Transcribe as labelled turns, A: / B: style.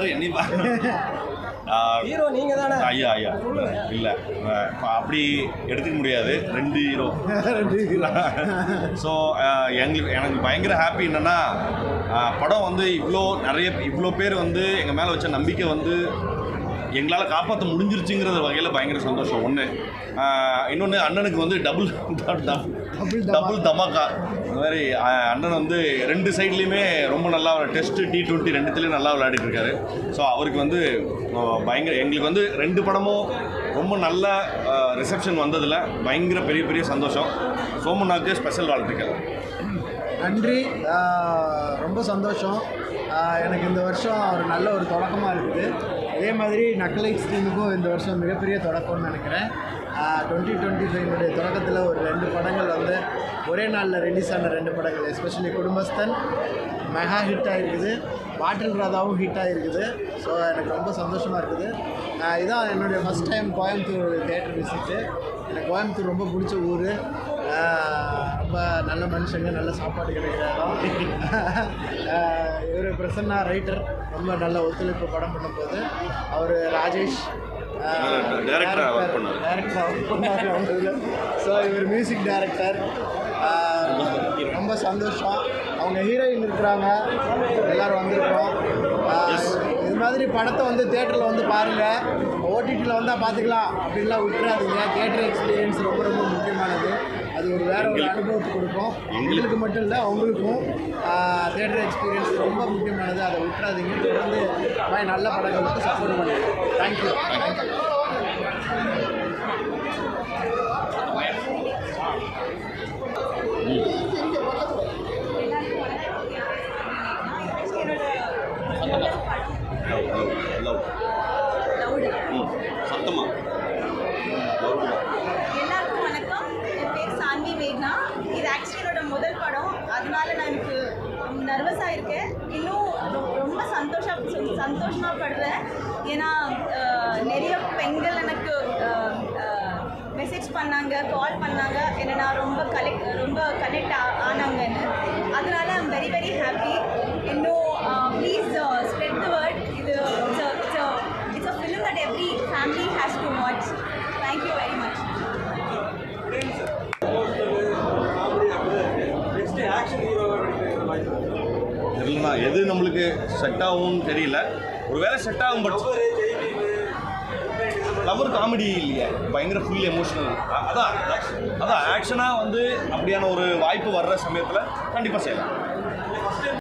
A: பாரு என்னையும்
B: ஹீரோ நீங்க தானே
A: ஐயா ஐயா. இல்லை அப்படி எடுத்துக்க முடியாது. ரெண்டு ஹீரோ. ஸோ எங்களுக்கு எனக்கு பயங்கர ஹாப்பி என்னென்னா படம் வந்து இவ்வளோ நிறைய இவ்வளோ பேர் வந்து எங்கள் மேலே வச்ச நம்பிக்கை வந்து எங்களால் காப்பாற்ற முடிஞ்சிருச்சுங்கிற வகையில் பயங்கர சந்தோஷம். ஒன்று இன்னொன்று அண்ணனுக்கு வந்து டபுள் டபுள் தமாக்கா அது மாதிரி அண்ணன் வந்து ரெண்டு சைட்லேயுமே ரொம்ப நல்லா டெஸ்ட்டு டி டுவெண்ட்டி ரெண்டுத்துலேயும் நல்லா விளையாடிட்டு இருக்காரு. ஸோ அவருக்கு வந்து பயங்கர எங்களுக்கு வந்து ரெண்டு படமும் ரொம்ப நல்ல ரிசப்ஷன் வந்ததில் பயங்கர பெரிய பெரிய சந்தோஷம். சோமநாத்துக்கு ஸ்பெஷல் வாழ்த்துக்கள்.
C: நன்றி. ரொம்ப சந்தோஷம். எனக்கு இந்த வருஷம் ஒரு நல்ல ஒரு தொடக்கமாக இருக்குது. அதே மாதிரி நக்கலைட்ஸ் டீமுக்கும் இந்த வருஷம் மிகப்பெரிய தொடக்கம்னு நினைக்கிறேன். டுவெண்ட்டி டுவெண்ட்டி ஃபைவனுடைய தொடக்கத்தில் ஒரு ரெண்டு படங்கள் வந்து ஒரே நாளில் ரிலீஸ் ஆன ரெண்டு படங்கள் எஸ்பெஷலி குடும்பஸ்தன். மெகா ஹிட் ஆகிருக்குது பாட்டில் ராதாவும் ஹிட் ஆகிருக்குது ஸோ எனக்கு ரொம்ப சந்தோஷமாக இருக்குது. இதான் என்னுடைய first time Coimbatore theatre visit எனக்கு கோயம்புத்தூர் ரொம்ப பிடிச்ச ஊர். ரொம்ப நல்ல மனுஷங்க நல்ல சாப்பாடு கிடைக்கிற இடம். இவர் பிரசன்னா ரைட்டர் ரொம்ப நல்ல ஒத்துழைப்பு படம் பண்ணும்போது அவர் ராஜேஷ். டேரக்டராக ஒர்க் பண்ணார். ஸோ இவர் மியூசிக் டைரக்டர் ரொம்ப சந்தோஷம். அவங்க ஹீரோயின் இருக்கிறாங்க. எல்லோரும் வந்திருக்கிறோம். இது மாதிரி படத்தை வந்து தேட்டரில் வந்து பாருங்கள் ஓடிடியில் வந்தால் பார்த்துக்கலாம் அப்படின்லாம் விட்டுறாதீங்க. தேட்டர் எக்ஸ்பீரியன்ஸ் ரொம்ப ரொம்ப முக்கியமானது. அது ஒரு வேற ஒரு அனுபவத்தை கொடுக்கும். எங்களுக்கு மட்டும் இல்லை அவங்களுக்கும் தேட்டர் எக்ஸ்பீரியன்ஸ் ரொம்ப முக்கியமானது. அதை விட்டுறாதீங்க. தொடர்ந்து நல்ல படங்களுக்கு சப்போர்ட் பண்ணுங்க. தேங்க்யூ
D: நர்வஸ் இருக்கேன் இன்னும் ரொம்ப சந்தோஷம் சந்தோஷமாக படுறேன் ஏன்னா நிறைய பெண்கள் எனக்கு மெசேஜ் பண்ணாங்க கால் பண்ணாங்க. என்ன நான் ரொம்ப கலெக்ட்
A: தெரியலண்ணா எது நம்மளுக்கு செட் ஆகும்னு தெரியல. ஒருவேளை செட் ஆகும் பட் லவர் காமெடி இல்லையா. பயங்கர ஃபுல் எமோஷனல் அதான். அதான். ஆக்ஷனாக வந்து அப்படியான ஒரு வாய்ப்பு வர்ற சமயத்தில் கண்டிப்பாக செய்யலாம்.